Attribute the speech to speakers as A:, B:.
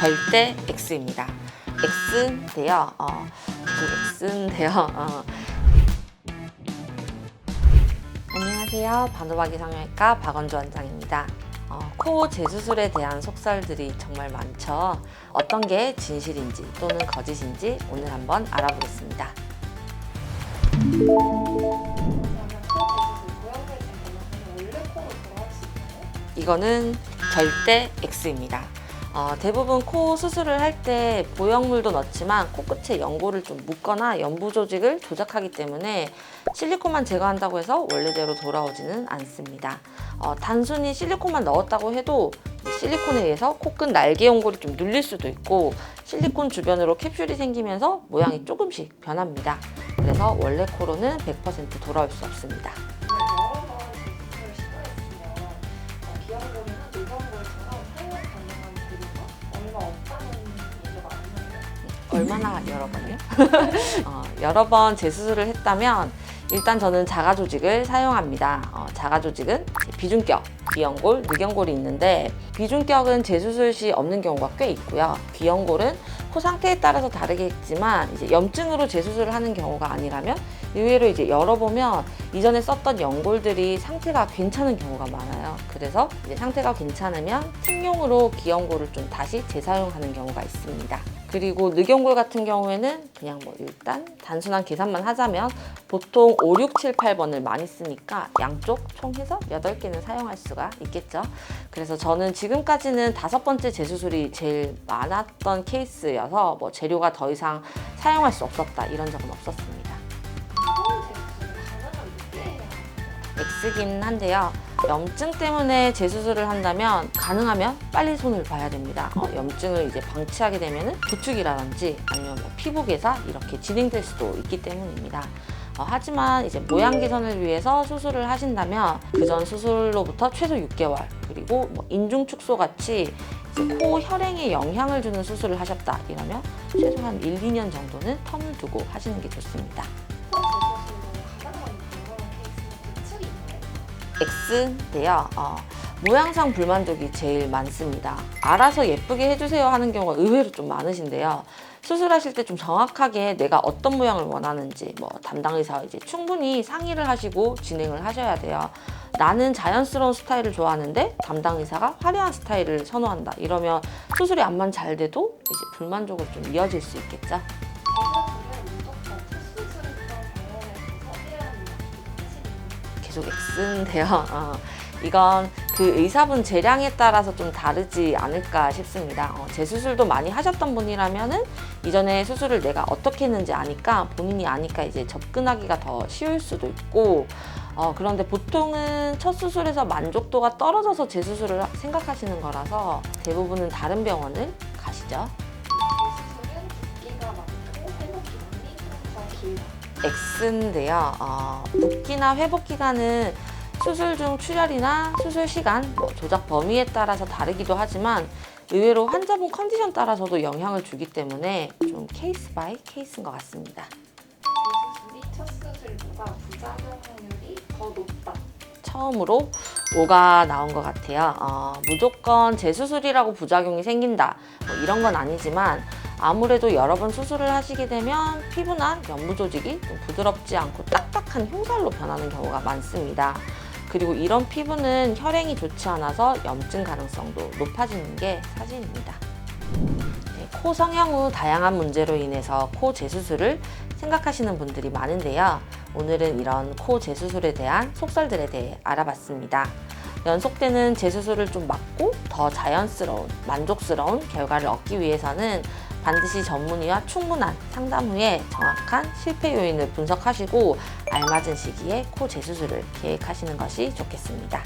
A: 절대 X입니다. X인데요. 어, X인데요. 어. 안녕하세요. 바누바기 성형외과 박원주 원장입니다. 어, 코 재수술에 대한 속설들이 정말 많죠. 어떤 게 진실인지 또는 거짓인지 오늘 한번 알아보겠습니다. 이거는 절대 X입니다. 어, 대부분 코 수술을 할 때 보형물도 넣지만 코끝에 연고를 좀 묶거나 연부 조직을 조작하기 때문에 실리콘만 제거한다고 해서 원래대로 돌아오지는 않습니다. 어, 단순히 실리콘만 넣었다고 해도 이 실리콘에 의해서 코끝 날개 연골이 좀 눌릴 수도 있고 실리콘 주변으로 캡슐이 생기면서 모양이 조금씩 변합니다. 그래서 원래 코로는 100% 돌아올 수 없습니다.
B: 얼마나
A: 여러 번요? 어, 여러 번 재수술을 했다면 일단 저는 자가 조직을 사용합니다. 어, 자가 조직은 비중격, 비연골, 늑연골이 있는데 비중격은 재수술 시 없는 경우가 꽤 있고요. 비연골은 코 상태에 따라서 다르겠지만 이제 염증으로 재수술을 하는 경우가 아니라면 의외로 이제 열어보면 이전에 썼던 연골들이 상태가 괜찮은 경우가 많아요. 그래서 이제 상태가 괜찮으면 팀용으로 비연골을 좀 다시 재사용하는 경우가 있습니다. 그리고 늑연골 같은 경우에는 그냥 뭐 일단 단순한 계산만 하자면 보통 5, 6, 7, 8번을 많이 쓰니까 양쪽 총 해서 8개는 사용할 수가 있겠죠. 그래서 저는 지금까지는 다섯 번째 재수술이 제일 많았던 케이스여서 뭐 재료가 더 이상 사용할 수 없었다 이런 적은 없었습니다. X긴 한데요. 염증 때문에 재수술을 한다면 가능하면 빨리 손을 봐야 됩니다. 어, 염증을 이제 방치하게 되면 부축이라든지 아니면 뭐 피부 개사 이렇게 진행될 수도 있기 때문입니다. 어, 하지만 이제 모양 개선을 위해서 수술을 하신다면 그전 수술로부터 최소 6개월 그리고 뭐 인중 축소 같이 코 혈행에 영향을 주는 수술을 하셨다 이러면 최소 한 1, 2년 정도는 텀을 두고 하시는 게 좋습니다. X인데요. 어, 모양상 불만족이 제일 많습니다. 알아서 예쁘게 해주세요 하는 경우가 의외로 좀 많으신데요. 수술하실 때 좀 정확하게 내가 어떤 모양을 원하는지 뭐 담당 의사와 이제 충분히 상의를 하시고 진행을 하셔야 돼요. 나는 자연스러운 스타일을 좋아하는데 담당 의사가 화려한 스타일을 선호한다. 이러면 수술이 안만 잘 돼도 이제 불만족으로 좀 이어질 수 있겠죠. 계속 X인데요. 어, 이건 그 의사분 재량에 따라서 좀 다르지 않을까 싶습니다. 어, 재수술도 많이 하셨던 분이라면은 이전에 수술을 내가 어떻게 했는지 아니까 본인이 아니까 이제 접근하기가 더 쉬울 수도 있고 어, 그런데 보통은 첫 수술에서 만족도가 떨어져서 재수술을 생각하시는 거라서 대부분은 다른 병원을 가시죠.
B: 재수술은 붓기가 많고 회복 기간이 좀더 길다.
A: X인데요. 어, 붓기나 회복 기간은 수술 중 출혈이나 수술 시간, 뭐 조작 범위에 따라서 다르기도 하지만 의외로 환자분 컨디션 따라서도 영향을 주기 때문에 좀 케이스 바이 케이스인 것 같습니다.
B: 재수술이 첫 수술보다 부작용률이 더 높다.
A: 처음으로 오가 나온 것 같아요. 어, 무조건 재수술이라고 부작용이 생긴다. 뭐 이런 건 아니지만 아무래도 여러 번 수술을 하시게 되면 피부나 연부 조직이 좀 부드럽지 않고 딱딱한 흉살로 변하는 경우가 많습니다. 그리고 이런 피부는 혈행이 좋지 않아서 염증 가능성도 높아지는 게 사실입니다. 네, 코 성형 후 다양한 문제로 인해서 코 재수술을 생각하시는 분들이 많은데요. 오늘은 이런 코 재수술에 대한 속설들에 대해 알아봤습니다. 연속되는 재수술을 좀 막고 더 자연스러운, 만족스러운 결과를 얻기 위해서는 반드시 전문의와 충분한 상담 후에 정확한 실패 요인을 분석하시고 알맞은 시기에 코 재수술을 계획하시는 것이 좋겠습니다.